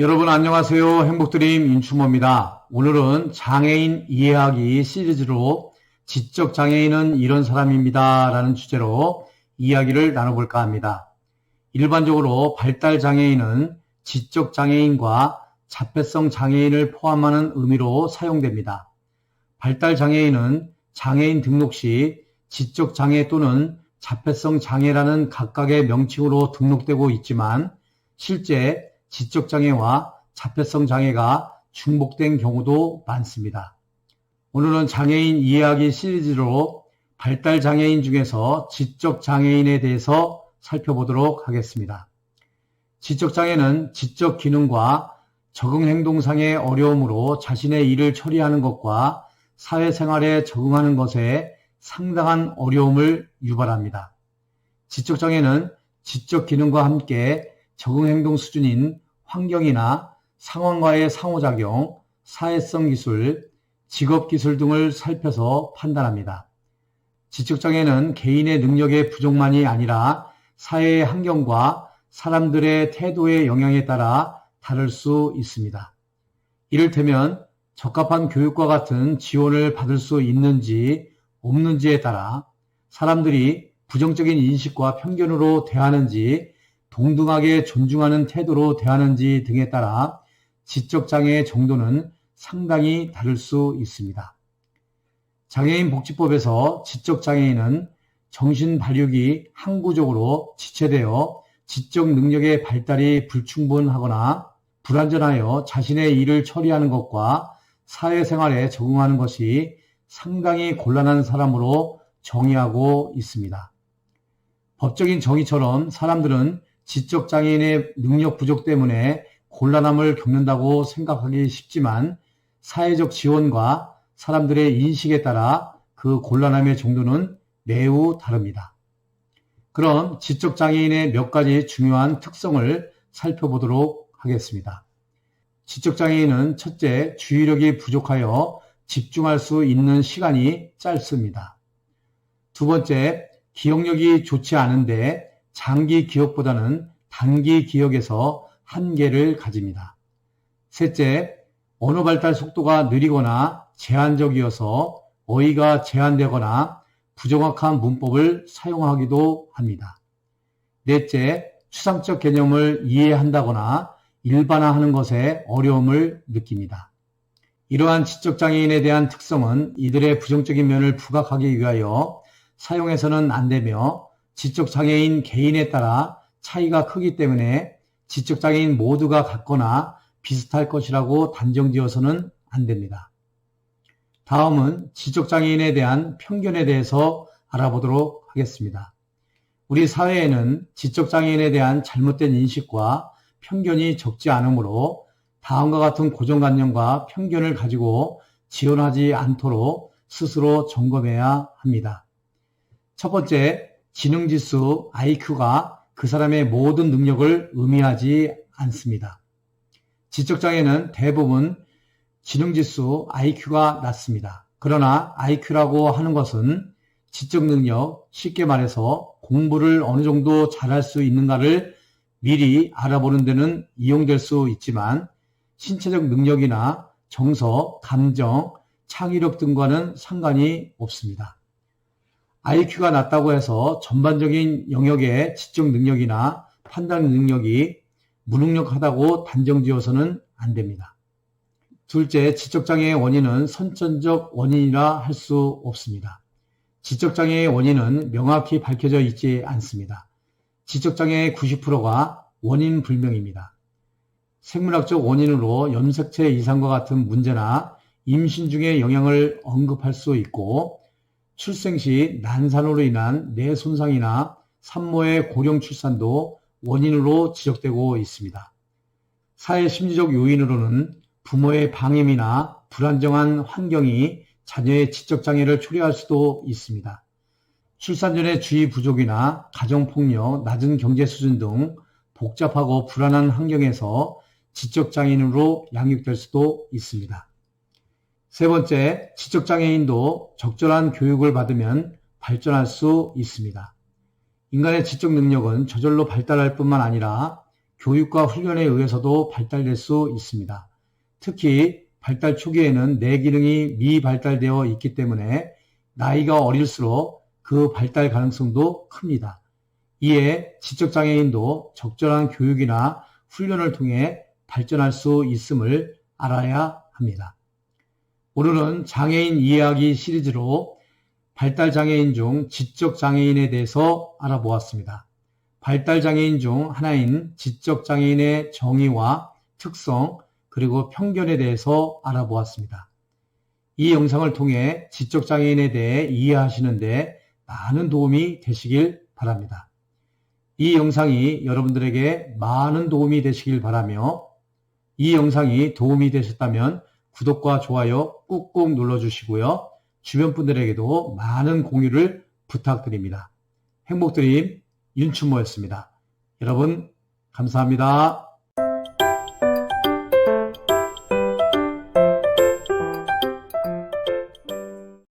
여러분 안녕하세요. 행복드림 인추모입니다. 오늘은 장애인 이해하기 시리즈로 지적 장애인은 이런 사람입니다. 라는 주제로 이야기를 나눠볼까 합니다. 일반적으로 발달 장애인은 지적 장애인과 자폐성 장애인을 포함하는 의미로 사용됩니다. 발달 장애인은 장애인 등록 시 지적 장애 또는 자폐성 장애라는 각각의 명칭으로 등록되고 있지만 실제 지적 장애와 자폐성 장애가 중복된 경우도 많습니다. 오늘은 장애인 이해하기 시리즈로 발달 장애인 중에서 지적 장애인에 대해서 살펴보도록 하겠습니다. 지적 장애는 지적 기능과 적응 행동상의 어려움으로 자신의 일을 처리하는 것과 사회생활에 적응하는 것에 상당한 어려움을 유발합니다. 지적 장애는 지적 기능과 함께 적응 행동 수준인 환경이나 상황과의 상호작용, 사회성 기술, 직업 기술 등을 살펴서 판단합니다. 지적장애는 개인의 능력의 부족만이 아니라 사회의 환경과 사람들의 태도의 영향에 따라 다를 수 있습니다. 이를테면 적합한 교육과 같은 지원을 받을 수 있는지 없는지에 따라 사람들이 부정적인 인식과 편견으로 대하는지 동등하게 존중하는 태도로 대하는지 등에 따라 지적장애의 정도는 상당히 다를 수 있습니다. 장애인 복지법에서 지적장애인은 정신 발육이 항구적으로 지체되어 지적 능력의 발달이 불충분하거나 불완전하여 자신의 일을 처리하는 것과 사회생활에 적응하는 것이 상당히 곤란한 사람으로 정의하고 있습니다. 법적인 정의처럼 사람들은 지적 장애인의 능력 부족 때문에 곤란함을 겪는다고 생각하기 쉽지만 사회적 지원과 사람들의 인식에 따라 그 곤란함의 정도는 매우 다릅니다. 그럼 지적 장애인의 몇 가지 중요한 특성을 살펴보도록 하겠습니다. 지적 장애인은 첫째, 주의력이 부족하여 집중할 수 있는 시간이 짧습니다. 두 번째, 기억력이 좋지 않은데 장기 기억보다는 단기 기억에서 한계를 가집니다. 셋째, 언어 발달 속도가 느리거나 제한적이어서 어휘가 제한되거나 부정확한 문법을 사용하기도 합니다. 넷째, 추상적 개념을 이해한다거나 일반화하는 것에 어려움을 느낍니다. 이러한 지적장애인에 대한 특성은 이들의 부정적인 면을 부각하기 위하여 사용해서는 안 되며 지적장애인 개인에 따라 차이가 크기 때문에 지적장애인 모두가 같거나 비슷할 것이라고 단정지어서는 안 됩니다. 다음은 지적장애인에 대한 편견에 대해서 알아보도록 하겠습니다. 우리 사회에는 지적장애인에 대한 잘못된 인식과 편견이 적지 않으므로 다음과 같은 고정관념과 편견을 가지고 지원하지 않도록 스스로 점검해야 합니다. 첫 번째, 지능지수 IQ가 그 사람의 모든 능력을 의미하지 않습니다. 지적장애는 대부분 지능지수 IQ가 낮습니다. 그러나 IQ라고 하는 것은 지적 능력, 쉽게 말해서 공부를 어느 정도 잘할 수 있는가를 미리 알아보는 데는 이용될 수 있지만 신체적 능력이나 정서, 감정, 창의력 등과는 상관이 없습니다. IQ가 낮다고 해서 전반적인 영역의 지적 능력이나 판단 능력이 무능력하다고 단정지어서는 안 됩니다. 둘째, 지적장애의 원인은 선천적 원인이라 할 수 없습니다. 지적장애의 원인은 명확히 밝혀져 있지 않습니다. 지적장애의 90%가 원인 불명입니다. 생물학적 원인으로 염색체 이상과 같은 문제나 임신 중의 영향을 언급할 수 있고 출생 시 난산으로 인한 뇌 손상이나 산모의 고령 출산도 원인으로 지적되고 있습니다. 사회 심리적 요인으로는 부모의 방임이나 불안정한 환경이 자녀의 지적 장애를 초래할 수도 있습니다. 출산 전의 주의 부족이나 가정 폭력, 낮은 경제 수준 등 복잡하고 불안한 환경에서 지적 장애인으로 양육될 수도 있습니다. 세 번째, 지적장애인도 적절한 교육을 받으면 발전할 수 있습니다. 인간의 지적 능력은 저절로 발달할 뿐만 아니라 교육과 훈련에 의해서도 발달될 수 있습니다. 특히 발달 초기에는 뇌 기능이 미발달되어 있기 때문에 나이가 어릴수록 그 발달 가능성도 큽니다. 이에 지적장애인도 적절한 교육이나 훈련을 통해 발전할 수 있음을 알아야 합니다. 오늘은 장애인 이해하기 시리즈로 발달장애인 중 지적장애인에 대해서 알아보았습니다. 발달장애인 중 하나인 지적장애인의 정의와 특성 그리고 편견에 대해서 알아보았습니다. 이 영상을 통해 지적장애인에 대해 이해하시는데 많은 도움이 되시길 바랍니다. 이 영상이 여러분들에게 많은 도움이 되시길 바라며 이 영상이 도움이 되셨다면 구독과 좋아요 꾹꾹 눌러주시고요. 주변 분들에게도 많은 공유를 부탁드립니다. 행복드림 윤춘모였습니다. 여러분 감사합니다.